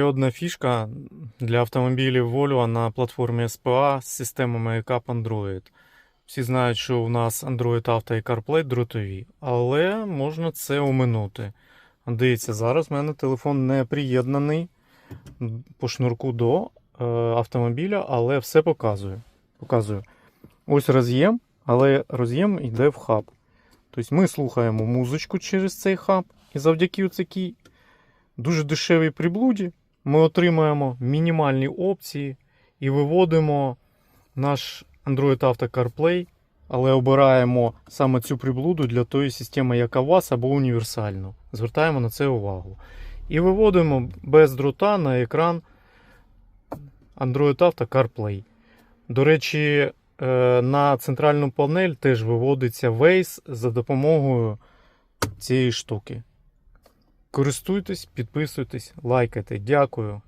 Ще одна фішка для автомобілів Volvo на платформі SPA з системами ECAP Android. Всі знають, що у нас Android Auto і CarPlay дротові, але можна це оминути. Дивіться, зараз в мене телефон не приєднаний по шнурку до е, автомобіля, але все показує. показую. Ось роз'єм, але роз'єм йде в хаб. Тобто ми слухаємо музичку через цей хаб, і завдяки такій дуже дешевій приблуді ми отримаємо мінімальні опції і виводимо наш Android Auto CarPlay, але обираємо саме цю приблуду для тої системи, яка у вас, або універсальну. Звертаємо на це увагу. І виводимо без дрота на екран Android Auto CarPlay. До речі, е, на центральну панель теж виводиться Waze за допомогою цієї штуки. Користуйтесь, підписуйтесь, лайкайте. Дякую.